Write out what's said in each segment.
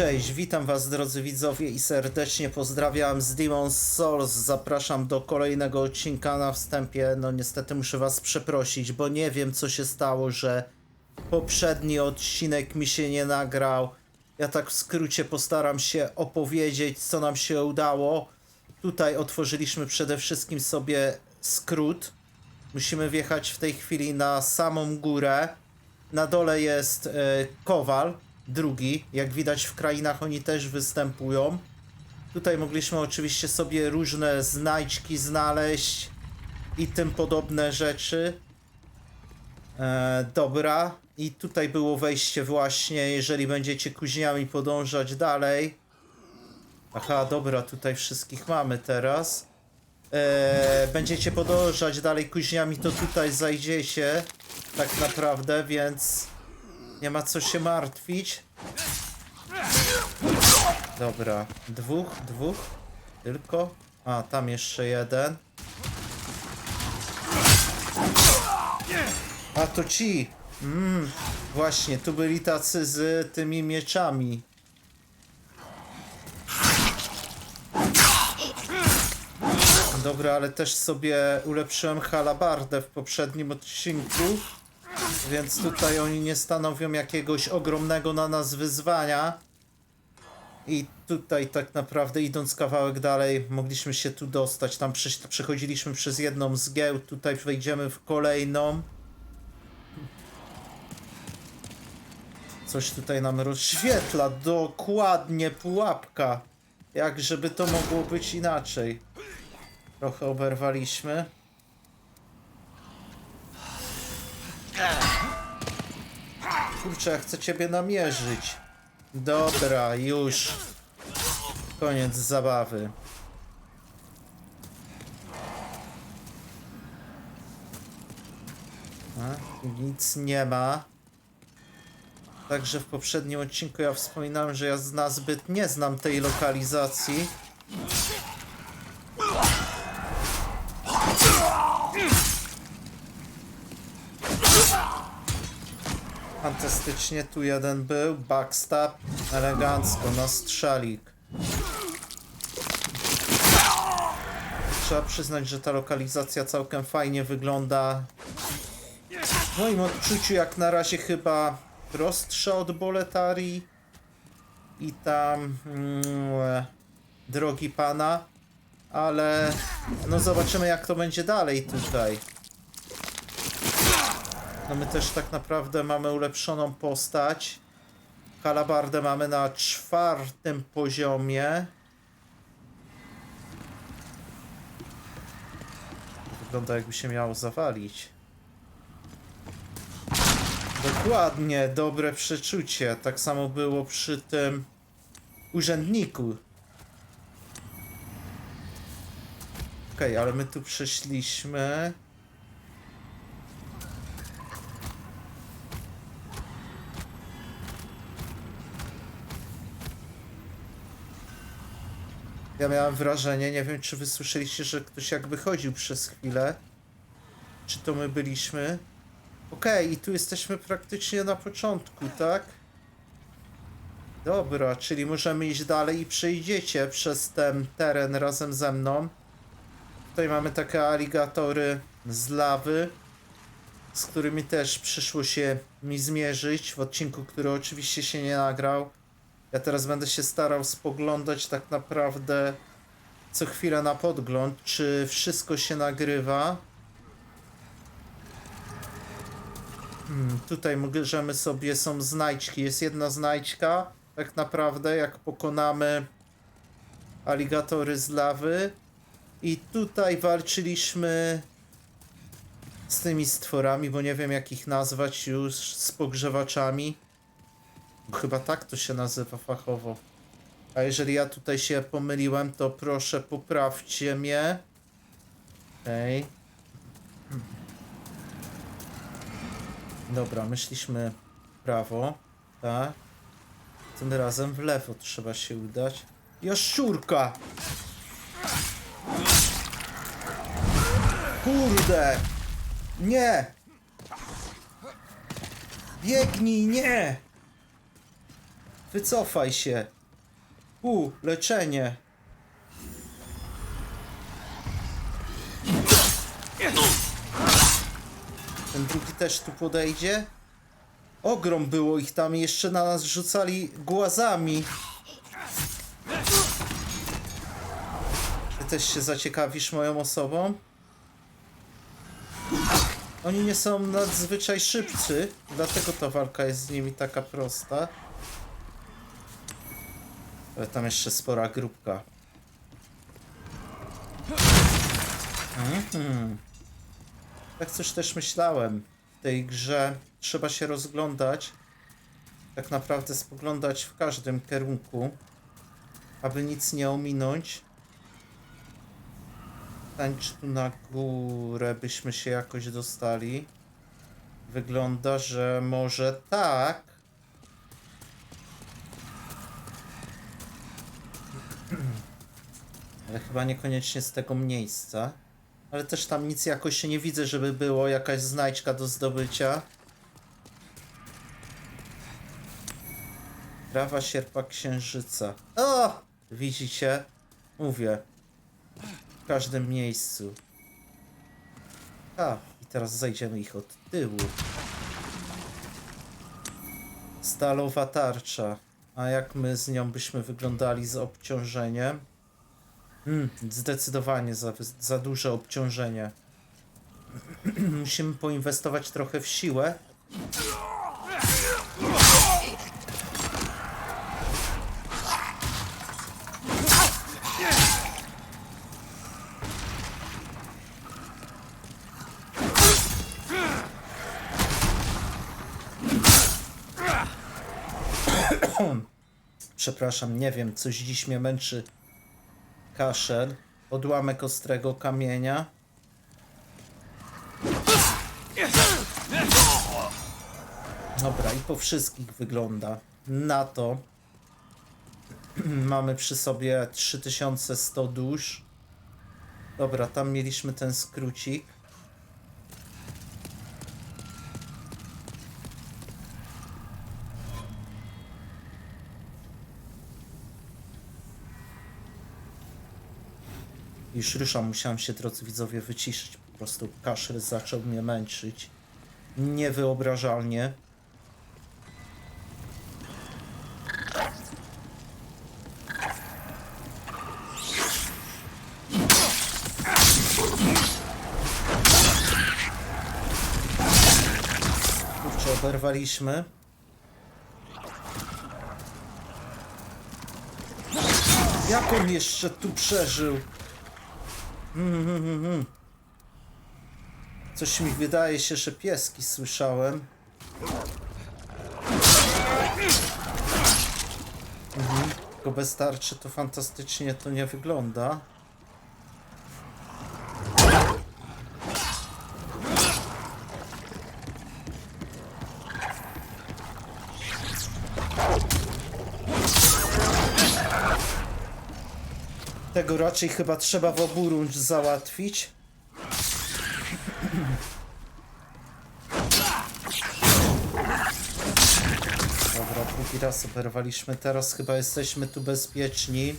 Cześć, witam was drodzy widzowie i serdecznie pozdrawiam z Demon's Souls. Zapraszam do kolejnego odcinka na wstępie. No niestety muszę was przeprosić, bo nie wiem co się stało, że poprzedni odcinek mi się nie nagrał. Ja tak w skrócie postaram się opowiedzieć co nam się udało. Tutaj otworzyliśmy przede wszystkim sobie skrót. Musimy wjechać w tej chwili na samą górę. Na dole jest e, kowal, drugi. Jak widać w krainach oni też występują. Tutaj mogliśmy oczywiście sobie różne znajdźki znaleźć i tym podobne rzeczy. E, dobra. I tutaj było wejście właśnie, jeżeli będziecie kuźniami podążać dalej. Aha, dobra, tutaj wszystkich mamy teraz. E, będziecie podążać dalej kuźniami, to tutaj zajdziecie tak naprawdę, więc nie ma co się martwić. Dobra, dwóch, dwóch, tylko. A, tam jeszcze jeden. A to ci. Mm, właśnie, tu byli tacy z tymi mieczami. Dobra, ale też sobie ulepszyłem halabardę w poprzednim odcinku. Więc tutaj oni nie stanowią jakiegoś ogromnego na nas wyzwania. I tutaj tak naprawdę idąc kawałek dalej mogliśmy się tu dostać. Tam przechodziliśmy przez jedną z giełd, tutaj wejdziemy w kolejną. Coś tutaj nam rozświetla. Dokładnie pułapka. Jak żeby to mogło być inaczej. Trochę oberwaliśmy. Kurczę, chcę ciebie namierzyć. Dobra, już. Koniec zabawy. A, nic nie ma. Także w poprzednim odcinku ja wspominałem, że ja zna zbyt nie znam tej lokalizacji. Fantastycznie, tu jeden był, backstab, elegancko, na strzalik. Trzeba przyznać, że ta lokalizacja całkiem fajnie wygląda. W moim odczuciu jak na razie chyba prostsza od Boletarii i tam mm, drogi pana, ale no zobaczymy jak to będzie dalej tutaj. No my też tak naprawdę mamy ulepszoną postać. Halabardę mamy na czwartym poziomie. Wygląda jakby się miało zawalić. Dokładnie, dobre przeczucie. Tak samo było przy tym urzędniku. Okej, ale my tu przeszliśmy. Ja miałem wrażenie, nie wiem czy wy słyszeliście, że ktoś jakby chodził przez chwilę. Czy to my byliśmy? Okej, i tu jesteśmy praktycznie na początku, tak? Dobra, czyli możemy iść dalej i przejdziecie przez ten teren razem ze mną. Tutaj mamy takie aligatory z lawy, z którymi też przyszło się mi zmierzyć w odcinku, który oczywiście się nie nagrał. Ja teraz będę się starał spoglądać tak naprawdę co chwilę na podgląd, czy wszystko się nagrywa. Hmm, tutaj możemy sobie, są znajdźki, jest jedna znajdźka, tak naprawdę jak pokonamy aligatory z lawy. I tutaj walczyliśmy z tymi stworami, bo nie wiem jak ich nazwać już, z pogrzewaczami. Chyba tak to się nazywa fachowo. A jeżeli ja tutaj się pomyliłem, to proszę poprawcie mnie. Okej. Dobra, myśliśmy prawo. Tak. Tym razem w lewo trzeba się udać. Jaszczurka! Kurde! Nie! Biegnij, nie! Wycofaj się. U, leczenie. Ten drugi też tu podejdzie. Ogrom było ich tam jeszcze na nas rzucali głazami. Ty też się zaciekawisz moją osobą? Oni nie są nadzwyczaj szybcy, dlatego ta walka jest z nimi taka prosta. Ale tam jeszcze spora grupka. Mhm. Tak coś też myślałem. W tej grze trzeba się rozglądać. Tak naprawdę spoglądać w każdym kierunku, aby nic nie ominąć. Tańcz tu na górę, byśmy się jakoś dostali. Wygląda, że może tak. Ale chyba niekoniecznie z tego miejsca. Ale też tam nic jakoś się nie widzę, żeby było jakaś znajdźka do zdobycia. Prawa sierpa księżyca. O! Widzicie? Mówię. W każdym miejscu. A, i teraz zajdziemy ich od tyłu. Stalowa tarcza. A jak my z nią byśmy wyglądali z obciążeniem? Hmm, zdecydowanie za, za duże obciążenie. Musimy poinwestować trochę w siłę. Przepraszam, nie wiem, coś dziś mnie męczy kaszel, odłamek ostrego kamienia. Dobra, i po wszystkich wygląda na to. Mamy przy sobie 3100 dusz. Dobra, tam mieliśmy ten skrócik. Już ruszam, musiałem się, drodzy widzowie, wyciszyć. Po prostu kaszel zaczął mnie męczyć. Niewyobrażalnie. Kurczę, oberwaliśmy. Jak on jeszcze tu przeżył? Coś mi wydaje się, że pieski słyszałem. Mhm. Tylko bez tarczy to fantastycznie to nie wygląda. Tego raczej chyba trzeba w oburącz załatwić. Dobra, drugi raz oberwaliśmy. Teraz chyba jesteśmy tu bezpieczni.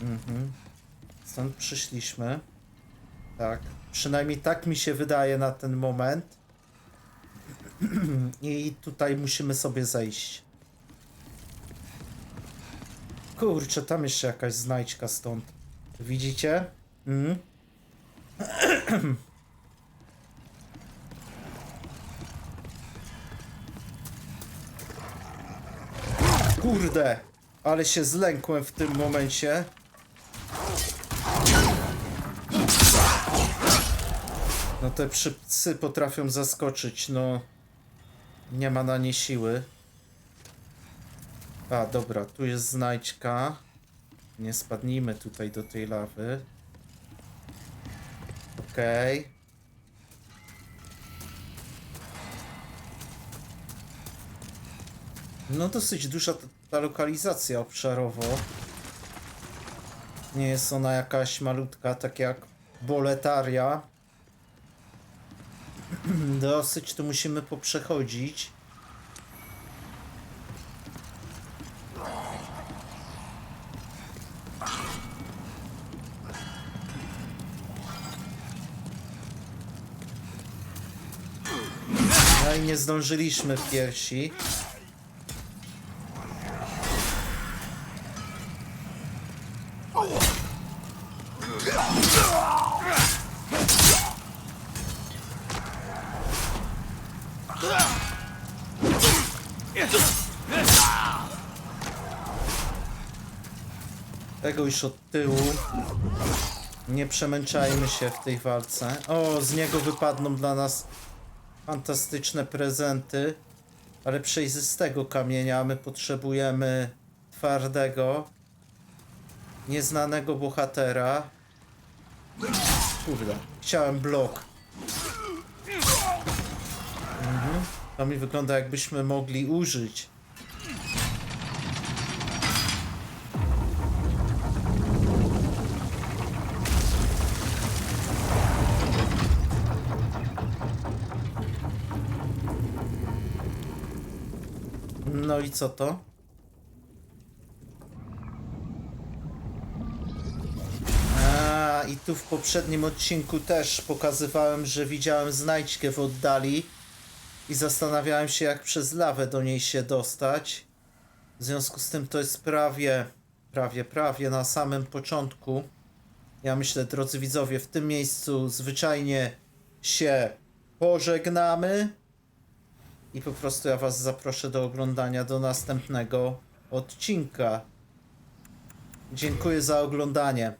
Mhm. Stąd przyszliśmy. Tak. Przynajmniej tak mi się wydaje na ten moment. I tutaj musimy sobie zejść. Kurczę, tam jeszcze jakaś znajdźka stąd. Widzicie? Mhm. Kurde, ale się zlękłem w tym momencie. No te psy potrafią zaskoczyć, no. Nie ma na nie siły. A, dobra, tu jest znajdźka. Nie spadnijmy tutaj do tej lawy. Okej. No dosyć duża ta lokalizacja obszarowo. Nie jest ona jakaś malutka, tak jak Boletaria. Dosyć tu musimy poprzechodzić. Nie zdążyliśmy w piersi. Tego już od tyłu. Nie przemęczajmy się w tej walce. O, z niego wypadną dla nas fantastyczne prezenty. Ale przejrzystego kamienia. My potrzebujemy twardego, nieznanego bohatera. Kurde, chciałem blok. Mhm. To mi wygląda jakbyśmy mogli użyć. No i co to? A, i tu w poprzednim odcinku też pokazywałem, że widziałem znajdźkę w oddali i zastanawiałem się, jak przez lawę do niej się dostać. W związku z tym to jest prawie, prawie, prawie na samym początku. Ja myślę, drodzy widzowie, w tym miejscu zwyczajnie się pożegnamy. I po prostu ja Was zaproszę do oglądania do następnego odcinka. Dziękuję za oglądanie.